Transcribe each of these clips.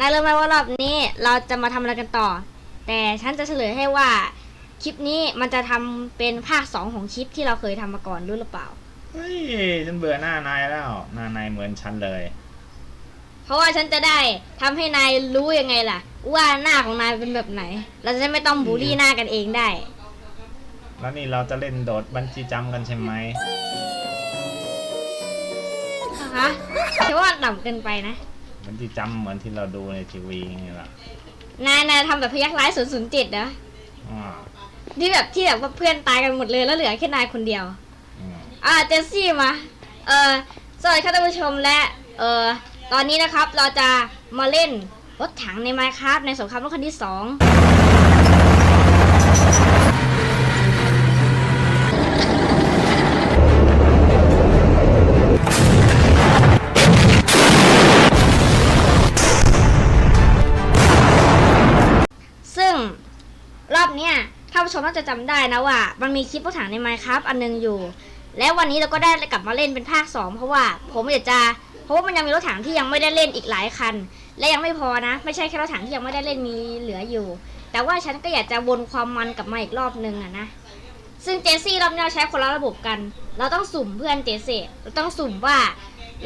จสซี่นายรู้ไหมว่ารอบนี้เราจะมาทำอะไรกันต่อ แต่ฉันจะเฉลยให้ว่า คลิปนี้มันจะทำเป็นภาคสองของคลิปที่เราเคยทำมาก่อนรู้หรือเปล่า เฮ้ยฉันเบื่อหน้านายแล้ว หน้านายเหมือนฉันเลย เพราะว่าฉันจะได้ทำให้นายรู้ยังไงล่ะ ว่าหน้าของนายเป็นแบบไหน เราจะได้ไม่ต้องบูลลี่หน้ากันเองได้ แล้วนี่เราจะเล่นโดดบันจีจัมป์กันใช่ไหมฮะฉันว่าต่ำเกินไปนะ บันจีจัมป์เหมือนที่เราดูในทีวีไงล่ะนายนายทำแบบพยักร้าย0 0 7นะ อ่าที่แบบที่แบบว่าเพื่อนตายกันหมดเลยแล้วเหลือแค่นายคนเดียว อืมอ่าเจสซี่มา เออสวัสดีครับท่านผู้ชมและ เออตอนนี้นะครับเราจะมาเล่นรถถังในไมค์ครับในสงครามโลกครั้งที่สองซึ่ง มน่าจะจำได้นะว่า มันมีคลิปรถถังในไมค์ครับอันหนึงอยู่ และวันนี้เราก็ได้กลับมาเล่นเป็นภาค 2 เพราะว่าผมอยากจะเพราะว่ามันยังมีรถถังที่ยังไม่ได้เล่นอีกหลายคัน และยังไม่พอนะ ไม่ใช่แค่รถถังที่ยังไม่ได้เล่นมีเหลืออยู่ แต่ว่าฉันก็อยากจะวนความมันกลับมาอีกรอบนึงอะนะซึ่งเจสซี่รอบนี้เราใช้คนละระบบกัน เราต้องสุ่มเพื่อนเจสซี่เราต้องสุ่มว่า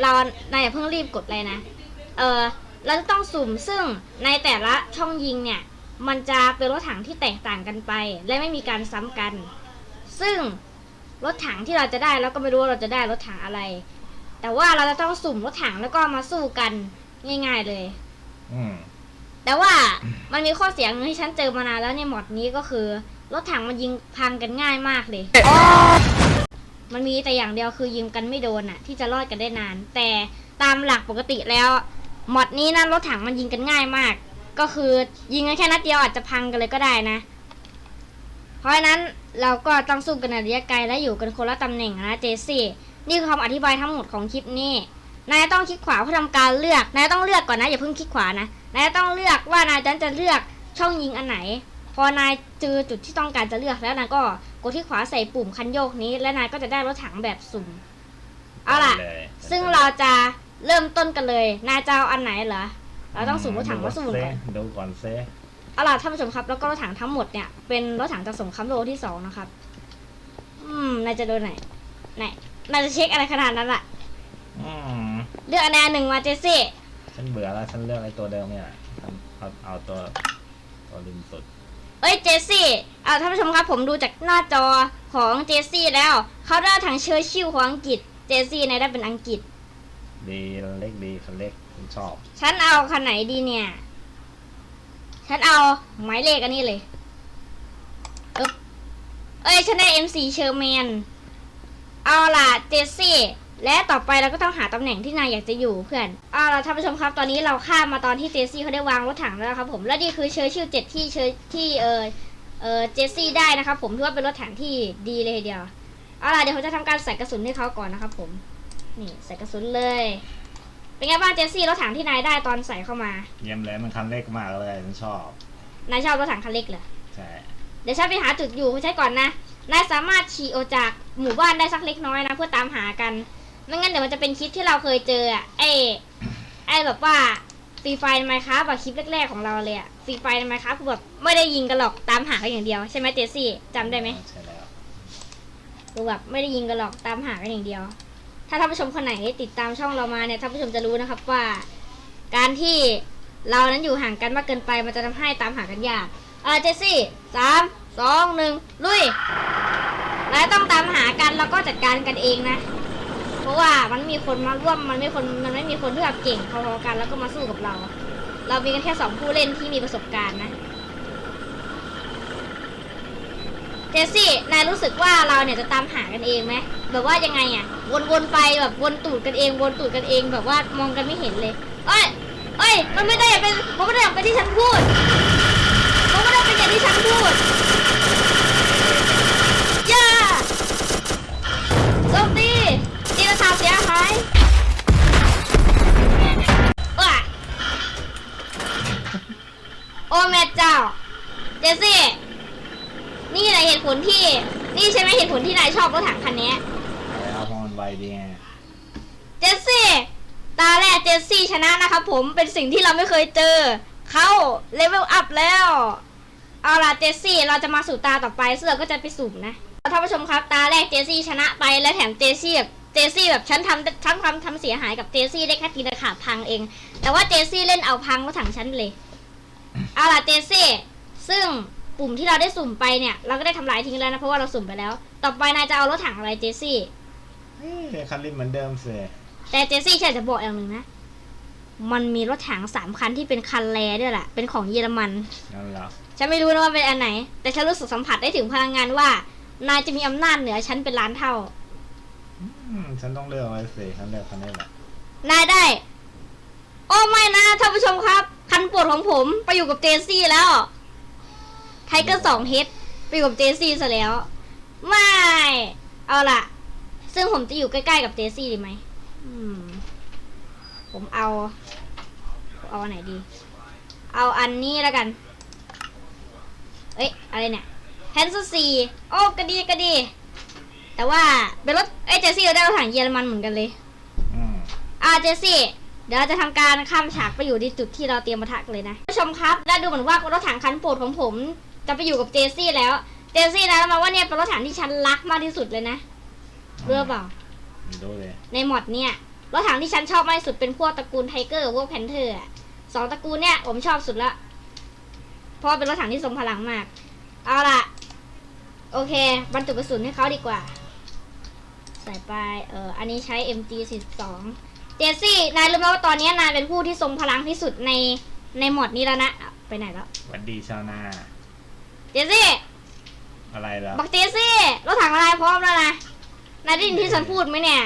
เรานายอย่าเพิ่งรีบกดเลยนะเออเราจะต้องสุ่มซึ่งในแต่ละช่องยิงเนี่ย มันจะเป็นรถถังที่แตกต่างกันไป และไม่มีการซ้ำกัน ซึ่งรถถังที่เราจะได้เราก็ไม่รู้ว่าเราจะได้รถถังอะไร แต่ว่าเราจะต้องสุ่มรถถังแล้วก็มาสู้กันง่าย ๆเลยอืมแต่ว่ามันมีข้อเสียหนึงที่ฉันเจอมานานแล้วในหมอดนี้ก็คือ รถถังมันยิงพังกันง่ายมากเลย มันมีแต่อย่างเดียวคือยิงกันไม่โดนอะที่จะรอดกันได้นาน แต่ตามหลักปกติแล้วหมอดนี้นะรถถังมันยิงกันง่ายมาก ก็คือยิงกันแค่นัดเดียวอาจจะพังกันเลยก็ได้นะ เพราะฉะนั้นเราก็ต้องสู้กันในระยะไกลและอยู่กันคนละตำแหน่งนะเจสซี่นี่คือคำอธิบายทั้งหมดของคลิปนี้นายต้องคลิกขวาเพื่อทำการเลือกนายต้องเลือกก่อนนะอย่าเพิ่งคลิกขวานะนายต้องเลือกว่านายจะจะเลือกช่องยิงอันไหน พอนายเจอจุดที่ต้องการจะเลือกแล้วนายก็กดที่ขวาใส่ปุ่มคันโยกนี้ และนายก็จะได้รถถังแบบสุ่มเอาล่ะได้เลยซึ่งเราจะเริ่มต้นกันเลย นายจะเอาอันไหนเหรอ เราต้องสุ่มรถถังมาสุ่มเซก่อนดูก่อนเซเอาล่ะท่านผู้ชมครับ แล้วก็รถถังทั้งหมดเนี่ย เป็นรถถังจากสงครามโลกที่สองนะครับ อืมนายจะโดนไหนไหนนายจะเช็คอะไรขนาดนั้นล่ะอืมเลือกอันใดอันหนึ่งมาเจสซี่ ฉันเบื่อแล้วฉันเลือกไอ้ตัวเดิมเนี่ยฉันเอาเอาตัวตัวริมสุด เอ้ยเจสซี่เอาท่านผู้ชมครับ ผมดูจากหน้าจอของเจสซี่แล้ว เขาได้ถังเชอร์ชิลของอังกฤษ เจสซี่นายได้เป็นอังกฤษ ดีเล็กดีคันเล็ก ฉันชอบ ฉันเอาคันไหนดีเนี่ย ฉันเอาหมายเลขอันนี้เลยอึ๊บเอ้ย ฉันได้ MC เชอร์แมน เอาล่ะ เจสซี่ และต่อไปเราก็ต้องหาตำแหน่งที่นายอยากจะอยู่เพื่อน เอาล่ะท่านผู้ชมครับ ตอนนี้เราข้ามมาตอนที่เจสซี่เขาได้วางรถถังแล้วครับผม และนี่คือเชอร์ชิลเจ็ดที่เชอร์ที่เออเออเจสซี่ได้นะครับผมถือว่าเป็นรถถังที่ดีเลยทีเดียว เอาล่ะเดี๋ยวผมจะทำการใส่กระสุนให้เขาก่อนนะครับผม นี่ใส่กระสุนเลย เป็นไงบ้างเจสซี่รถถังที่นายได้ตอนใส่เข้ามา เยี่ยมเลยมันคันเล็กมากเลยฉันชอบ นายชอบรถถังคันเล็กเหรอ ใช่ เดี๋ยวฉันไปหาจุดอยู่ใช้ก่อนนะ นายสามารถขี่ออกจากหมู่บ้านได้สักเล็กน้อยนะเพื่อตามหากัน ไม่งั้นเดี๋ยวมันจะเป็นคลิปที่เราเคยเจออะไอ้ไอ้แบบว่าฟรีไฟในไมค์ครับแบบคลิปแรกๆของเราเลยอะฟรีไฟในไมค์ครับคือแบบไม่ได้ยิงกันหรอกตามหากันอย่างเดียวใช่ไหมเจสซี่จำได้ไหมใช่แล้วคือแบบไม่ได้ยิงกันหรอกตามหากันอย่างเดียว ถ้าท่านผู้ชมคนไหนติดตามช่องเรามาเนี่ยท่านผู้ชมจะรู้นะครับว่า การที่เรานั้นอยู่ห่างกันมากเกินไปมันจะทำให้ตามหากันยากเออเจสซี่สามสองหนึ่งลุยนายต้องตามหากันแล้วก็จัดการกันเองนะ เพราะว่ามันมีคนมาร่วมมันไม่คนมันไม่มีคนที่แบบเก่งพอๆกันแล้วก็มาสู้กับเรา เรามีกันแค่สองผู้เล่นที่มีประสบการณ์นะ เจสซี่ นายรู้สึกว่าเราเนี่ยจะตามหากันเองไหมแบบว่ายังไงอะวนๆไปแบบวนตูดกันเอง วนตูดกันเองแบบว่ามองกันไม่เห็นเลยเอ้ยเอ้ย มันไม่ได้อย่างเป็นมันไม่ได้อย่างเป็นที่ฉันพูด มันไม่ได้เป็นอย่างที่ฉันพูดย่าโจมตีตีราคาเสียหายว้าโอ้แม่เจ้า เจสซี่ นี่แหละเหตุผลที่ นี่ใช่ไหมเหตุผลที่นายชอบรถถังคันนี้แล้วเพราะมันไวดีไงเจสซี่ ตาแรกเจสซี่ชนะนะครับผมเป็นสิ่งที่เราไม่เคยเจอ เขาเลเวลอัพแล้ว เอาล่ะเจสซี่เราจะมาสู่ตาต่อไปซึ่งเราก็จะไปสุ่มนะท่านผู้ชมครับตาแรกเจสซี่ชนะไปและแถมเจสซี่แบบเจสซี่แบบฉันทำฉันทำทำเสียหายกับเจสซี่ได้แค่ตีตะขาบพังเอง แต่ว่าเจสซี่เล่นเอาพังรถถังฉันไปเลยเอาล่ะเจสซี่ซึ่ง ปุ่มที่เราได้สุ่มไปเนี่ยเราก็ได้ทำลายทิ้งแล้วนะเพราะว่าเราสุ่มไปแล้ว ต่อไปนายจะเอารถถังอะไรเจสซี่ เฮ้ยคันริมเหมือนเดิมสิแต่เจสซี่ฉันจะบอกอย่างหนึ่งนะ มันมีรถถังสามคันที่เป็นคันแรด้วยแหละเป็นของเยอรมัน นั่นเหรอฉันไม่รู้นะว่าเป็นอันไหน แต่ฉันรู้สึกสัมผัสได้ถึงพลังงานว่า นายจะมีอำนาจเหนือฉันเป็นล้านเท่า อืมฉันต้องเลือกไว้สิฉันเลือกคันนี้แหละนายได้ โอ้ไม่นะท่านผู้ชมครับ คันโปวดของผมไปอยู่กับเจสซี่แล้วไทเกอร์สองเฮดไปอยู่กับเจสซี่ซะแล้ว ไม่ เอาล่ะ ซึ่งผมจะอยู่ใกล้ๆกับเจสซี่ดีไหมอืม ผมเอา เอาอันไหนดี เอาอันนี้แล้วกัน เอ้ย อะไรเนี่ยแฮนซ์ซีโอ้กระดีกระดี แต่ว่าเป็นรถเอ้ยเจสซี่เราได้รถถังเยอรมันเหมือนกันเลยอืมอ่าเจสซี่เดี๋ยวเราจะทำการข้ามฉากไปอยู่ที่จุดที่เราเตรียมมาทักนเลยนะผู้ชมครับได้ดูเหมือนว่ารถถังคันโปรดของผม จะไปอยู่กับเจสซี่แล้ว เจสซี่นะมาว่าเนี่ยเป็นรถถังที่ฉันรักมากที่สุดเลยนะรู้หรือเปล่าดูเลย ในหมอดเนี่ยรถถังที่ฉันชอบมากที่สุดเป็นพวกตระกูลไทเกอร์พวกแพนเทอร์อะสองตระกูลเนี่ยผมชอบสุดละเพราะว่าเป็นรถถังที่ทรงพลังมาก เอาล่ะ โอเค บรรจุกระสุนให้เขาดีกว่า ใส่ไปเอออันนี้ใช้ MG 42เจสซี่นายรู้ไหมว่าตอนนี้นายเป็นผู้ที่ทรงพลังที่สุดในในหมอดนี้แล้วนะอะไปไหนแล้วหวัดดีชาวนา เจสซี่อะไรเหรอบอกเจสซี่รถถังอะไรพร้อมแล้วนะนายได้ยินที่ฉันพูดไหมเนี่ย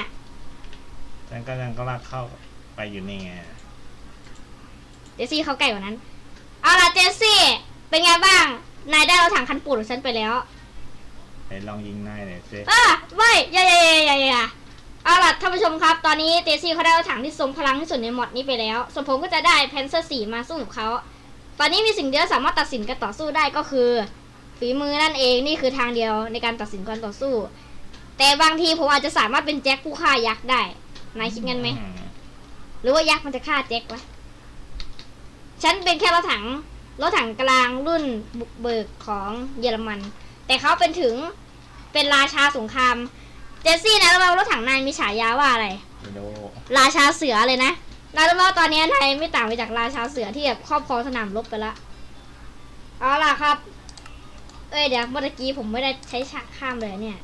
ฉันก็ยังก็ลากเข้าไปอยู่นี่ไง เจสซี่เขาไกลกว่านั้น เอาล่ะเจสซี่ เป็นไงบ้าง นายได้รถถังคันปูดของฉันไปแล้ว ไปลองยิงนายหน่อยสิอะไม่อย่าอย่าอย่าอย่าอย่าเอาล่ะท่านผู้ชมครับ ตอนนี้เจสซี่เขาได้รถถังที่ทรงพลังที่สุดในหมอดนี้ไปแล้ว ส่วนผมก็จะได้แพนเซอร์สีมาสู้กับเขา ตอนนี้มีสิ่งเดียวสามารถตัดสินการต่อสู้ได้ก็คือ ฝีมือนั่นเองนี่คือทางเดียวในการตัดสินการต่อสู้ แต่บางทีผมอาจจะสามารถเป็นแจ็คผู้ฆ่ายักษ์ได้นายคิดงั้นไหมอืหรือว่ายักษ์มันจะฆ่าแจ็ควะฉันเป็นแค่รถถังรถถังกลางรุ่นบุกเบิกของเยอรมัน แต่เขาเป็นถึงเป็นราชาสงคราม เจสซี่นะรู้ไหมว่ารถถังนายมีฉายาว่าอะไรไม่ดูราชาเสือเลยนะ นายรู้ไหมว่าตอนนี้นายไม่ต่างไปจากราชาเสือที่แบบครอบครองสนามรบไปละเอาล่ะครับ เอ้ยเดี๋ยวเมื่อกี้ผมไม่ได้ใช้ฉากข้ามเลยเนี่ย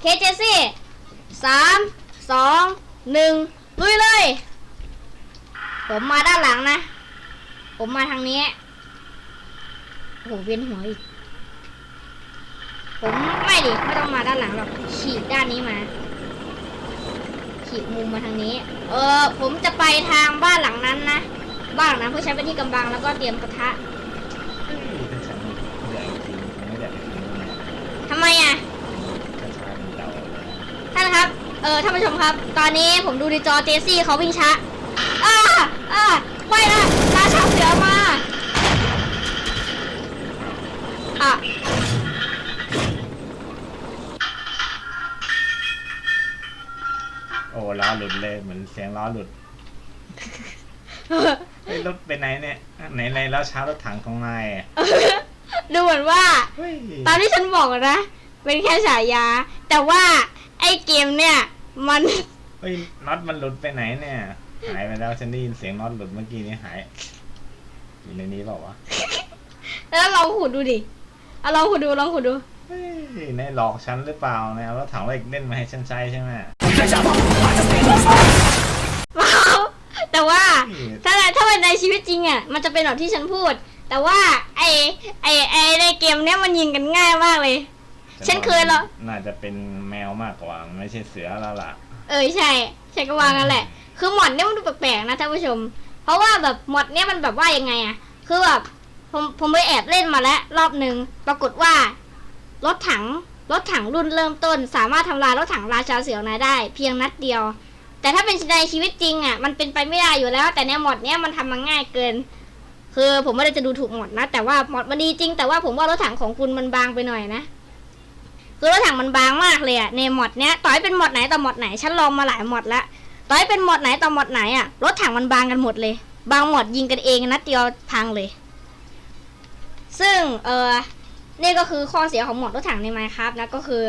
เคเจสซี่สามสองหนึ่งลุยเลย ผมมาด้านหลังนะ ผมมาทางนี้โอ้โหเวียนหัวอีก ผมไม่ดิไม่ต้องมาด้านหลังหรอกฉีกด้านนี้มา ขีดมุมมาทางนี้ เออ ผมจะไปทางบ้านหลังนั้นนะ บ้านหลังนั้นเพื่อใช้เป็นที่กำบังแล้วก็เตรียมกระทะถ้าฉันอยากจริงไม่อยากไปทิ้งมันทำไมอะ ถ้าช้ามันเดาท่านครับ เออท่านผู้ชมครับ ตอนนี้ผมดูในจอเจสซี่เขาวิ่งช้าอ่าอ่าไม่นะราชาเสือมา อะ อ้ล้อหลุดเลยเหมือนเสียงล้อหลุดเฮ้ยรถไปไหนเนี่ยไหนไหนแล้วช้ารถถังของนายอะดูเหมือนว่า เฮ้ยตามที่ฉันบอกอะนะ เป็นแค่ฉายา แต่ว่าไอ้เกมเนี่ย มัน เฮ้ยน็อตมันหลุดไปไหนเนี่ย หายไปแล้วฉันได้ยินเสียงน็อตหลุดเมื่อกี้นี้หายอยู่ในนี้เปล่าวะแล้วลองขุดดูดิเอาลองขุดดูลองขุดดู เฮ้ยนายหลอกฉันหรือเปล่านายเอารถถังเหล็กเล่นมาให้ฉันใช้ใช่ไหมว้าว แต่ว่าเฮ้ยถ้าถ้าเป็นในชีวิตจริงอะมันจะเป็นแบบที่ฉันพูด แต่ว่า ไอไอไอในเกมเนี้ยมันยิงกันง่ายมากเลย ฉันเคยเหรอ น่าจะเป็นแมวมากกว่าไม่ใช่เสือแล้วล่ะ เออใช่ใช่ก็วางกันแหละ คือหมอดเนี้ยมันดูแปลกๆนะท่านผู้ชม เพราะว่าแบบหมอดเนี้ยมันแบบว่ายังไงอะ คือแบบผมผมไปแอบเล่นมาแล้วรอบหนึ่งปรากฏว่ารถถังรถถังรุ่นเริ่มต้น สามารถทำลายรถถังราชาเสือนายได้ เพียงนัดเดียว แต่ถ้าเป็นในชีวิตจริงอะ มันเป็นไปไม่ได้อยู่แล้ว แต่ในหมดเนี้ยมันทำมาง่ายเกิน คือผมไม่ได้จะดูถูกหมดนะ แต่ว่าหมดมันดีจริง แต่ว่าผมว่ารถถังของคุณมันบางไปหน่อยนะคือรถถังมันบางมากเลยอะในหมดเนี้ยต่อให้เป็นหมดไหนต่อหมดไหนฉันลองมาหลายหมดละต่อให้เป็นหมดไหนต่อหมดไหนอะรถถังมันบางกันหมดเลย บางหมดยิงกันเองนัดเดียวพังเลย ซึ่งเออนี่ก็คือข้อเสียของหมดรถถังในไมครับนะก็คือ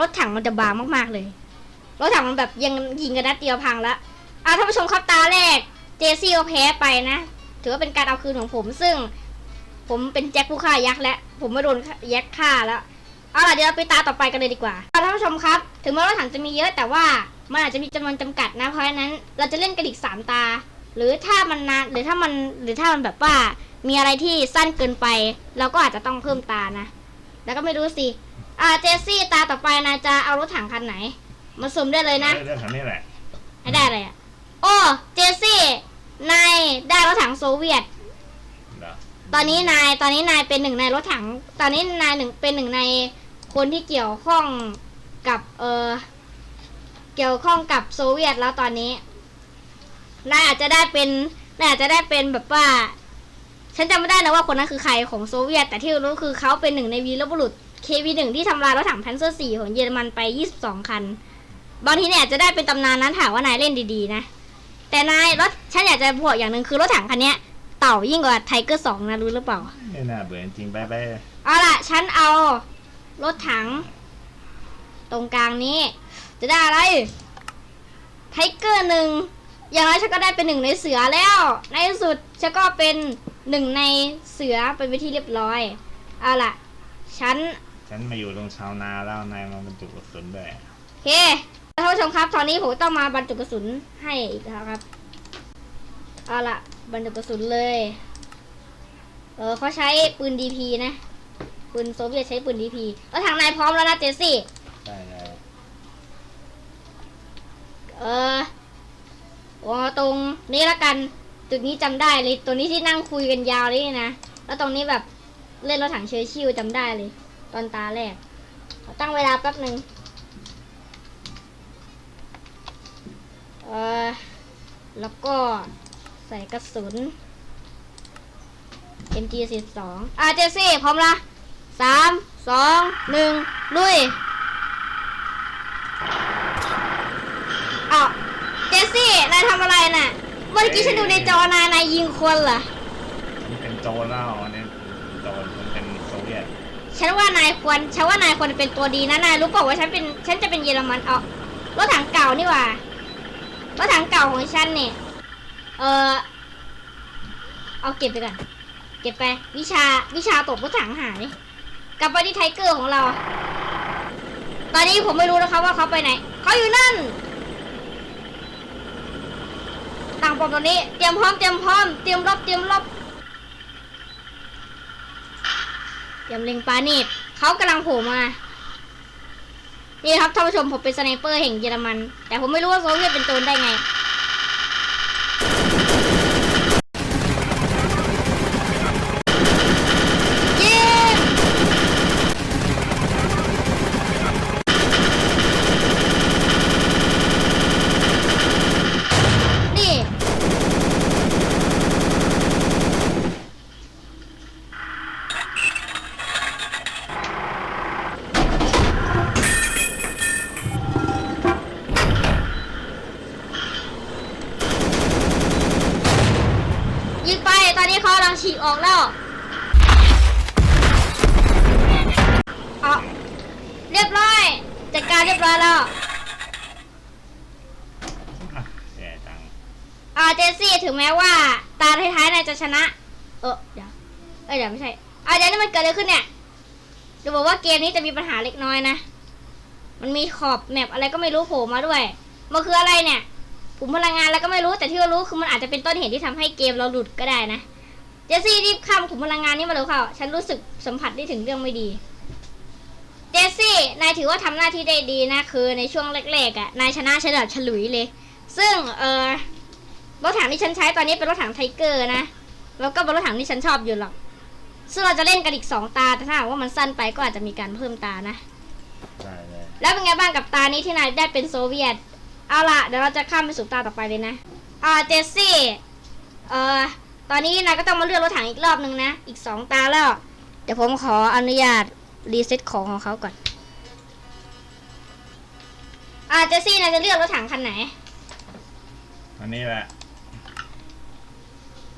รถถังมันจะบางมากๆเลย รถถังมันแบบยังยิงกันนัดเดียวพังละอะท่านผู้ชมครับตาแรก เจซี่ก็แพ้ไปนะ ถือว่าเป็นการเอาคืนของผมซึ่ง ผมเป็นแจ็คผู้ฆ่ายักษ์และ ผมไม่โดนยักษ์ฆ่าแล้วเอาล่ะเดี๋ยวเราไปตาต่อไปกันเลยดีกว่าท่านผู้ชมครับ ถึงแม้ว่ารถถังจะมีเยอะแต่ว่ามันอาจจะมีจำนวนจำกัดนะ เพราะฉะนั้นเราจะเล่นกันอีกสามตา หรือถ้ามันนานหรือถ้ามันหรือถ้ามันแบบว่ามีอะไรที่สั้นเกินไป เราก็อาจจะต้องเพิ่มตานะ แล้วก็ไม่รู้สิอ่าเจสซี่ตาต่อไปนะจะเอารถถังคันไหน มาสุ่มได้เลยนะเรื่องของนี่แหละให้ได้เลยอะโอ้เจสซี่นายได้รถถังโซเวียต เหรอตอนนี้นายตอนนี้นายเป็นหนึ่งในรถถัง ตอนนี้นายหนึ่งเป็นหนึ่งในคนที่เกี่ยวข้องกับเออเกี่ยวข้องกับโซเวียตแล้วตอนนี้นายอาจจะได้เป็นนายอาจจะได้เป็นแบบว่า ฉันจำไม่ได้นะว่าคนนั้นคือใครของโซเวียต แต่ที่รู้คือเขาเป็นหนึ่งในวีรบุรุษ KV1 ที่ทำลายรถถังแพนเซอร์4ของเยอรมันไป 22 คัน บางทีเนี่ยอาจจะได้เป็นตำนานนั้นถามว่านายเล่นดีๆนะ แต่นายรถฉันอยากจะบอกอย่างหนึ่งคือรถถังคันเนี้ยเต่ายิ่งกว่าไทเกอร์สองนะรู้หรือเปล่าไม่น่าเบื่อจริงๆไปไปเอาล่ะ ฉันเอารถถัง ตรงกลางนี้ จะได้อะไรไทเกอร์หนึ่งอย่างน้อยฉันก็ได้เป็นหนึ่งในเสือแล้ว ในที่สุดฉันก็เป็นหนึ่งในเสือเป็นไปนที่เรียบร้อยเอาล่ะ ฉัน ฉันมาอยู่ตรงชาวนาแล้วนายมาบรรจุกระสุนด้วยโอเค ท่านผู้ชมครับ ตอนนี้ผมต้องมาบรรจุกระสุนให้อีกแล้วครับ เอาละบรรจุกระสุนเลย เออเขาใช้ปืน DP นะ ปืนโซเวียตใช้ปืน DP แล้วทางนายพร้อมแล้วนะเจสซี่ ได้เลยเออวางตรงนี้ละกัน จุดนี้จำได้เลย ตัวนี้ที่นั่งคุยกันยาวเลยนะแล้วตรงนี้แบบเล่นรถถังเชอร์ชิวจำได้เลย ตอนตาแรกขอตั้งเวลาแป๊บหนึ่ง เออแล้วก็ใส่กระสุน MG42 อะเจสซี่พร้อมละสามสองหนึ่งลุยอ้าวเจสซี่นายทำอะไรน่ะ เมื่อกี้ฉันดูในจอนายนายยิงคนเหรอ มันเป็นโจรแล้วอันนี้โจรมันเป็นโซเวียตฉันว่านายควรฉันว่านายควรเป็นตัวดีนะนายรู้เปล่าว่าฉันเป็นฉันจะเป็นเยอรมันเอารถถังเก่านี่หว่า รถถังเก่าของฉันเนี่ย เออเอาเก็บไปก่อน เก็บไป วิชาวิชาตบรถถังหายกลับไปที่ไทเกอร์ของเรา ตอนนี้ผมไม่รู้นะครับว่าเขาไปไหน เขาอยู่นั่นตั้งปอมตอนนี้ เตรียมพร้อม เตรียมพร้อม เตรียมรบ เตรียมรบ เตรียมเล็งปานีดเขากำลังโผล่มา นี่ครับท่านผู้ชมผมเป็นสไนเปอร์แห่งเยอรมัน แต่ผมไม่รู้ว่าโซเวียตเป็นโจรได้ไง ยิงนี่ ยิงไป ตอนนี้เขากำลังฉีกออกแล้วเอาเรียบร้อย จัดการเรียบร้อยแล้ว อะเสียจัง อ่าเจสซี่ถึงแม้ว่า ตาท้ายๆนายจะชนะ เออเดี๋ยวเอ้ยเดี๋ยวไม่ใช่อ่าเดี๋ยวนี่มันเกิดอะไรขึ้นเนี่ยจะบอกว่าเกมนี้จะมีปัญหาเล็กน้อยนะ มันมีขอบแมปอะไรก็ไม่รู้โผล่มาด้วย มันคืออะไรเนี่ยกลุ่มพลังงานอะไรก็ไม่รู้แต่ที่เรารู้คือมันอาจจะเป็นต้นเหตุที่ทำให้เกมเราหลุดก็ได้นะ เจสซี่รีบข้ามกลุ่มพลังงานนี้มาเลยค่ะฉันรู้สึกสัมผัสได้ถึงเรื่องไม่ดี เจสซี่นายถือว่าทำหน้าที่ได้ดีนะคือในช่วงแรกๆอะนายชนะฉันแบบฉลุยเลย ซึ่งเออรถถังที่ฉันใช้ตอนนี้เป็นรถถังไทเกอร์นะ แล้วก็เป็นรถถังที่ฉันชอบอยู่หรอกซึ่งเราจะเล่นกันอีกสองตาแต่ถ้าหากว่ามันสั้นไปก็อาจจะมีการเพิ่มตานะ ได้เลยแล้วเป็นไงบ้างกับตานี้ที่นายได้เป็นโซเวียต เอาล่ะเดี๋ยวเราจะข้ามไปสู่ตาต่อไปเลยนะอ่าเจสซี่ เอ่อ ตอนนี้นายก็ต้องมาเลือกรถถังอีกรอบหนึ่งนะ อีกสองตาแล้ว เดี๋ยวผมขออนุญาตรีเซ็ตของของเขาก่อน อ่าเจสซี่นายจะเลือกรถถังคันไหน อันนี้แหละ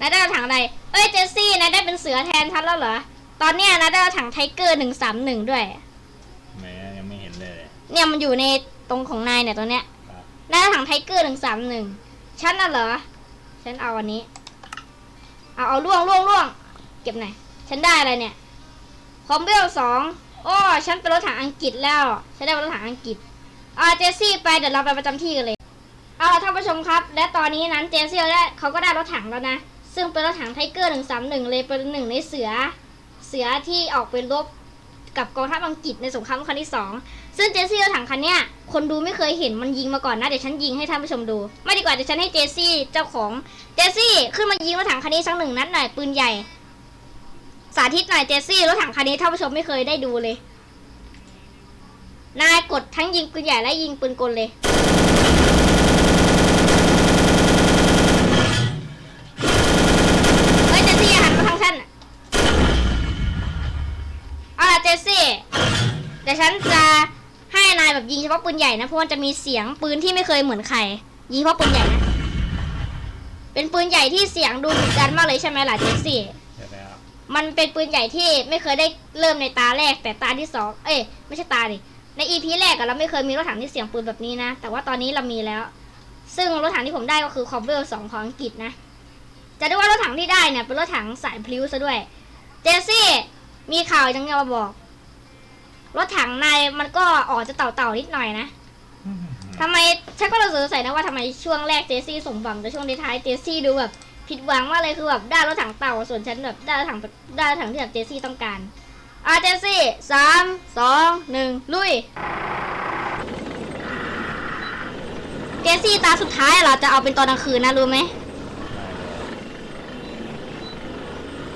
นายได้รถถังอะไร เอ้ยเจสซี่นายได้เป็นเสือแทนฉันแล้วเหรอ ตอนเนี้ยนายได้รถถังไทเกอร์หนึ่งสามหนึ่งด้วย แหมยังไม่เห็นเลย เนี่ยมันอยู่ในตรงของนายเนี่ยตัวเนี้ยครับ นายได้รถถังไทเกอร์หนึ่งสามหนึ่งฉันน่ะเหรอ ฉันเอาอันนี้ เอาเอาล่วงล่วงล่วง เก็บหน่อย ฉันได้อะไรเนี่ย คอมเบลสองโอ้ฉันเป็นรถถังอังกฤษแล้ว ฉันได้รถถังอังกฤษอ่าเจสซี่ไปเดี๋ยวเราไปประจำที่กันเลย เอาล่ะท่านผู้ชมครับ และตอนนี้นั้นเจสซี่ได้เขาก็ได้รถถังแล้วนะ ซึ่งเป็นรถถังไทเกอร์หนึ่งสามหนึ่งเลยเป็นหนึ่งในเสือเสือที่ออกไปรบกับกองทัพอังกฤษในสงครามครั้งที่สองซึ่งเจสซี่รถถังคันเนี้ยคนดูไม่เคยเห็นมันยิงมาก่อนนะเดี๋ยวฉันยิงให้ท่านผู้ชมดู ไม่ดีกว่าเดี๋ยวฉันให้เจสซี่เจ้าของเจสซี่ขึ้นมายิงรถถังคันนี้สักหนึ่งนัดหน่อยปืนใหญ่ สาธิตหน่อยเจสซี่รถถังคันนี้ท่านผู้ชมไม่เคยได้ดูเลยนายกดทั้งยิงปืนใหญ่และยิงปืนกลเลย เดี๋ยวฉันจะให้นายแบบยิงเฉพาะปืนใหญ่นะเพราะมันจะมีเสียงปืนที่ไม่เคยเหมือนใครยิงเฉพาะปืนใหญ่นะเป็นปืนใหญ่ที่เสียงดูดุดันมากเลยใช่ไหมล่ะเจสซี่มันเป็นปืนใหญ่ที่ไม่เคยได้เริ่มในตาแรก แต่ตาที่สองเอ้ยไม่ใช่ตาดิในอีพีแรกอะเราไม่เคยมีรถถังที่เสียงปืนแบบนี้นะ แต่ว่าตอนนี้เรามีแล้ว ซึ่งรถถังที่ผมได้ก็คือคอมเบลสองของอังกฤษนะ จะได้ว่ารถถังที่ได้เนี่ยเป็นรถถังสายพลิ้วซะด้วย เจสซี่มีข่าวจังเงมาบอก รถถังนายมันก็ออกจะเต่าๆนิดหน่อยนะทำไมฉันก็รู้สงสัยนะว่าทำไมช่วงแรกเจสซี่สมหวังแต่ช่วงท้ายๆเจสซี่ดูแบบผิดหวังมากเลยคือแบบได้รถถังเต่าส่วนฉันแบบได้รถถังได้รถถังที่แบบเจสซี่ต้องการอะเจสซี่สามสองหนึ่งลุยเจสซี่ตาสุดท้ายเราจะเอาเป็นตอนกลางคืนนะรู้ไหม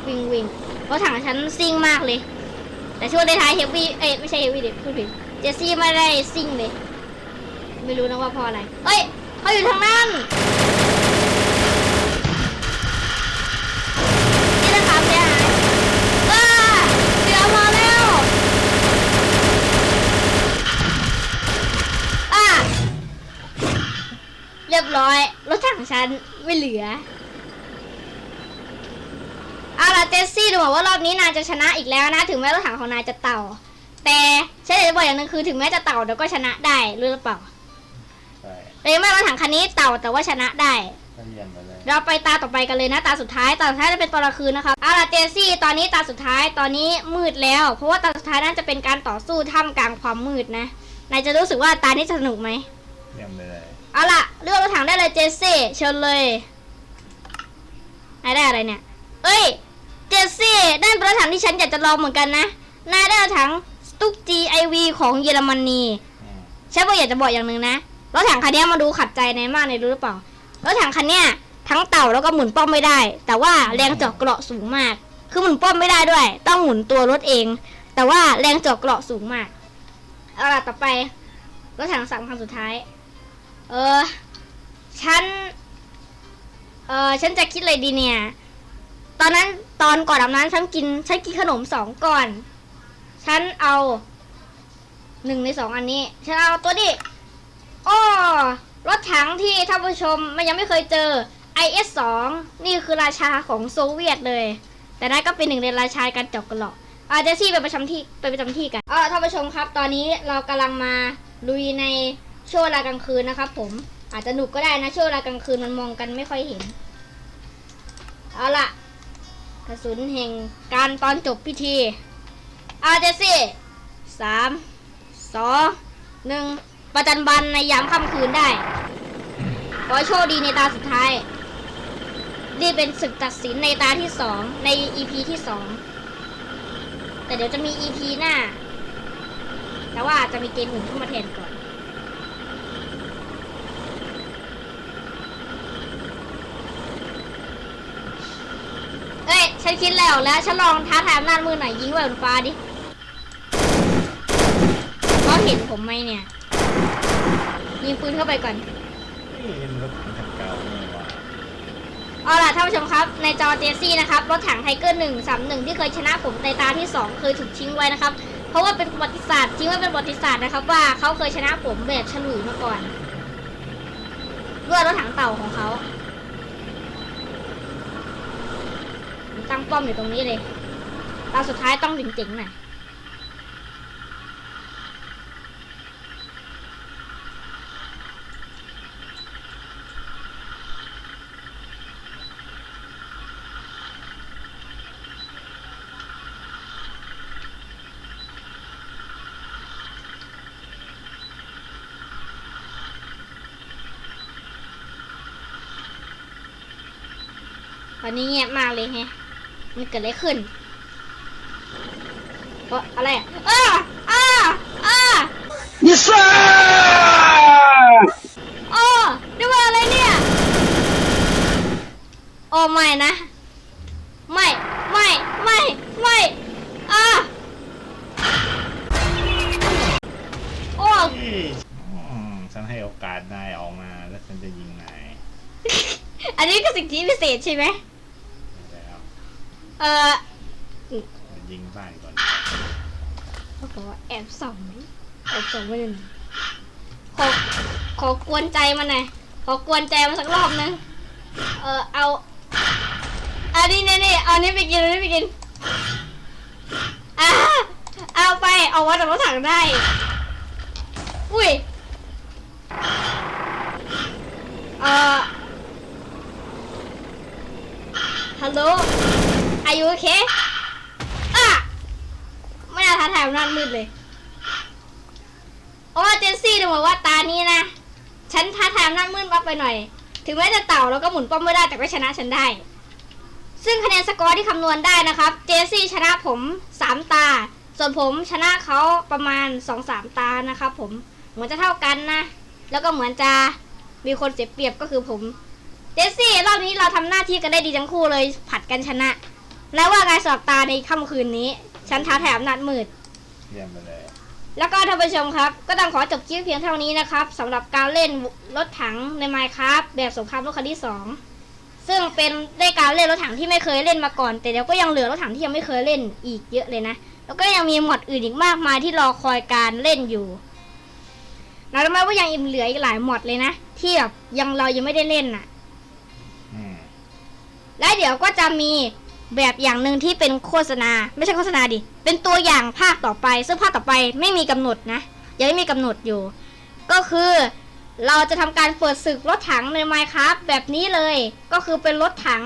วิ่งวิ่งรถถังฉันซิ่งมากเลย แต่ช่วงท้ายเฮฟวี่เอ้ยไม่ใช่เฮฟวี่เด็พูดผิดเจสซี่ไม่ได้ซิ่งเลย ไม่รู้นะว่าเพราะอะไร เอ้ยเขาอยู่ทางนั้นนี่นะครับเสียหายอ้าเสือมาแล้วอ่าเรียบร้อยรถถังฉันไม่เหลือ เอาล่ะเจสซี่ดูเหมือนว่ารอบนี้นายจะชนะอีกแล้วนะ ถึงแม้รถถังของนายจะเต่า แต่ฉันอยากจะบอกอย่างหนึงคือถึงแม้จะเต่าเดี๋ยวก็ชนะได้รู้หรือเปล่าใช่เลยไม่รถถังคันนี้เต่าแต่ว่าชนะได้ ก็เยี่ยมไปเลยเราไปตาต่อไปกันเลยนะตาสุดท้ายตาสุดท้ายจะเป็นตอนกลางคืนนะครับเอาล่ะเจสซี่ตอนนี้ตาสุดท้ายตอนนี้มืดแล้ว เพราะว่าตาสุดท้ายนั้นจะเป็นการต่อสู้ท่ามกลางความมืดนะนายจะรู้สึกว่าตานี้จะสนุกไหมเยี่ยมไปเลยเอาล่ะเลือกรถถังได้เลยเจสซี่เชิญเลยนายได้อะไรเนี่ย เอ้ย เจสซี่ได้เป็นรถถังที่ฉันอยากจะลองเหมือนกันนะนายได้รถถังสตุก GIV ของเยอรมนีอืมฉันก็อยากจะบอกอย่างหนึ่งนะรถถังคันเนี้ยมาดูขัดใจในายมากในายรู้หรือเปล่ารถถังคันเนี้ยทั้งเต่าแล้วก็หมุนป้อมไม่ได้ แต่ว่าแรงเจาะเกราะสูงมาก คือหมุนป้อมไม่ได้ด้วย ต้องหมุนตัวรถเอง แต่ว่าแรงเจาะเกราะสูงมากเอาล่ะต่อไป รถถังสามคันสุดท้าย เออฉัน เออฉันจะคิดเลยดีเนี่ย ตอนนั้นตอนก่อนอาบน้ำฉันกินฉันกินขนมสองก่อน ฉันเอาหนึ่งในสองอันนี้ ฉันเอาตัวนี้อ้อรถถังที่ท่านผู้ชมมันยังไม่เคยเจอ IS 2นี่คือราชาของโซเวียตเลย แต่นั่นก็เป็นหนึ่งในราชาการเจาะกระหลอกอาเจสซี่ไปประจำที่ไปประจำที่กันเอาล่ะท่านผู้ชมครับ ตอนนี้เรากำลังมาลุยในช่วงเวลากลางคืนนะครับ ผมอาจจะหนุกก็ได้นะช่วงเวลากลางคืนมันมองกันไม่ค่อยเห็น เอาล่ะ กระสุนแห่งการตอนจบพิธีอาเจสซี่สามสองหนึ่งประจันบันในยามค่ำคืนได้ ขอโชคดีในตาสุดท้าย นี่เป็นศึกตัดสินในตาที่สองใน EP ที่สองแต่เดี๋ยวจะมี EP หน้า แต่ว่าจะมีเกมอื่นเข้ามาแทนก่อน เอ้ย ฉันคิดแล้วแล้วฉันลองท้าทายอำนาจมือหน่อยยิงไว้บนฟ้าดิเขาเห็นผมไหมเนี่ย ยิงปืนเข้าไปก่อน นี่รถถังคันเก่านี่หว่าเอาล่ะท่านผู้ชมครับในจอเจสซี่นะครับรถถังไทเกอร์หนึ่งสามหนึ่งที่เคยชนะผมในตาที่สองเคยถูกทิ้งไว้นะครับ เพราะว่าเป็นประวัติศาสตร์ทิ้งไว้เป็นประวัติศาสตร์นะครับว่าเขาเคยชนะผมแบบฉลุยมาก่อนด้วยรถถังเต่าของเขา ตั้งป้อมอยู่ตรงนี้เลยตาสุดท้ายต้องเจ๋งๆหน่อยตอนนี้เงียบมากเลยแฮะ มันเกิดอะไรขึ้นเพราะอะไรอะอ้าอ้าอ้า Yes, sir! โอ้นี่ว่าอะไรเนี่ย โอ้ไม่นะ ไม่ ไม่ ไม่ ไม่อ่าโอ้อืมฉันให้โอกาสนายออกมาแล้วฉันจะยิงนาย อันนี้ก็สิ่งที่พิเศษใช่ไหมแล้ว เออยิงบ้านก่อนเขาบอกว่าแอบส่องไหมแอบส่องไว้หนึ่งขอขอกวนใจมันหน่อยขอกวนใจมันสักรอบนึงเออเอาอันนี้นี่นี่เอานี้ไปกินเอานี้ไปกินอ่าเอาไปเอาวัดจากรถถังได้ อุ้ยเออฮัลโหล อายุโอเคอะไม่น่าท้าทายมันนั่นมืดเลยโอ้เจนซี่ดูเหมือนว่าตานี้นะ ฉันท้าทายอำนาจมืดวับไปหน่อย ถึงแม้จะเต่าแล้วก็หมุนป้อมไม่ได้แต่ก็ชนะฉันได้ ซึ่งคะแนนสกอร์ที่คำนวณได้นะครับ เจสซี่ชนะผมสามตา ส่วนผมชนะเขาประมาณสองสามตานะครับผมเหมือนจะเท่ากันนะ แล้วก็เหมือนจะมีคนเสียเปรียบก็คือผม เจสซี่รอบนี้เราทำหน้าที่กันได้ดีทั้งคู่เลยผัดกันชนะ แล้วว่าไงสำหรับตาในค่ำคืนนี้ ฉันท้าทายอำนาจมืด เยี่ยมไปเลยแล้วก็ท่านผู้ชมครับ ก็ต้องขอจบคลิปเพียงเท่านี้นะครับสำหรับการเล่นรถถังใน Minecraft แบบสงครามโลกครั้งที่2ซึ่งเป็นได้การเล่นรถถังที่ไม่เคยเล่นมาก่อน แต่เดี๋ยวก็ยังเหลือรถถังที่ยังไม่เคยเล่นอีกเยอะเลยนะ แล้วก็ยังมีหมดอื่นอีกมากมายที่รอคอยการเล่นอยู่นะรู้ไหมว่ายังเหลืออีกหลายหมดเลยนะที่แบบยังเรายังไม่ได้เล่นน่ะ อืม และเดี๋ยวก็จะมี แบบอย่างหนึ่งที่เป็นโฆษณา ไม่ใช่โฆษณาดิ เป็นตัวอย่างภาคต่อไป ซึ่งภาคต่อไปไม่มีกำหนดนะ ยังไม่มีกำหนดอยู่ ก็คือเราจะทำการเปิดศึกรถถังในไมค์ครับแบบนี้เลย ก็คือเป็นรถถัง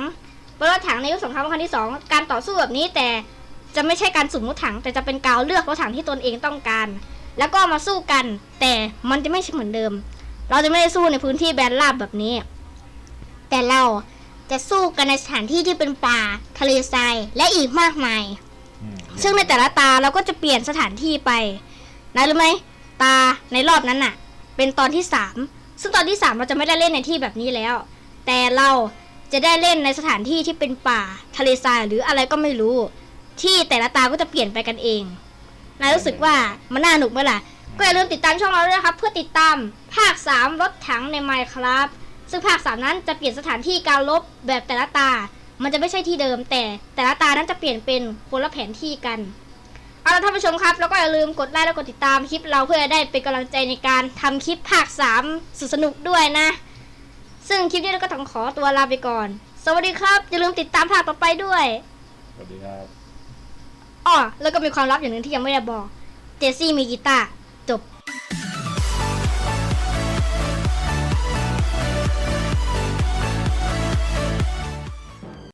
เป็นรถถังในยุคสงครามโลกครั้งที่สองการต่อสู้แบบนี้แต่จะไม่ใช่การสุ่มรถถัง แต่จะเป็นการเลือกรถถังที่ตนเองต้องการ แล้วก็มาสู้กัน แต่มันจะไม่ใช่เหมือนเดิม เราจะไม่ได้สู้ในพื้นที่แบนราบแบบนี้ แต่เรา จะสู้กันในสถานที่ที่เป็นป่า ทะเลทรายและอีกมากมาย อืมซึ่งในแต่ละตาเราก็จะเปลี่ยนสถานที่ไปนะรู้ไหมตาในรอบนั้นน่ะ เป็นตอนที่สามซึ่งตอนที่สามเราจะไม่ได้เล่นในที่แบบนี้แล้ว แต่เราจะได้เล่นในสถานที่ที่เป็นป่า ทะเลทรายหรืออะไรก็ไม่รู้ ที่แต่ละตาก็จะเปลี่ยนไปกันเองนายรู้สึกว่ามันน่าหนุกไหมล่ะ ก็อย่าลืมติดตามช่องเราด้วยนะครับ เพื่อติดตามภาค 3 รถถังใน Minecraft ซึ่งภาค3นั้นจะเปลี่ยนสถานที่การลบแบบแต่ละตา มันจะไม่ใช่ที่เดิม แต่แต่ละตานั้นจะเปลี่ยนเป็นคนละแผนที่กัน เอาละท่านผู้ชมครับ แล้วก็อย่าลืมกดไลค์และกดติดตามคลิปเราเพื่อได้เป็นกำลังใจในการทำคลิปภาค3สุดสนุกด้วยนะ ซึ่งคลิปนี้เราก็ต้องขอตัวลาไปก่อน สวัสดีครับ อย่าลืมติดตามภาคต่อไปด้วยสวัสดีครับอ้อแล้วก็มีความลับอย่างหนึ่งที่ยังไม่ได้บอก เจสซี่มีกีตาร์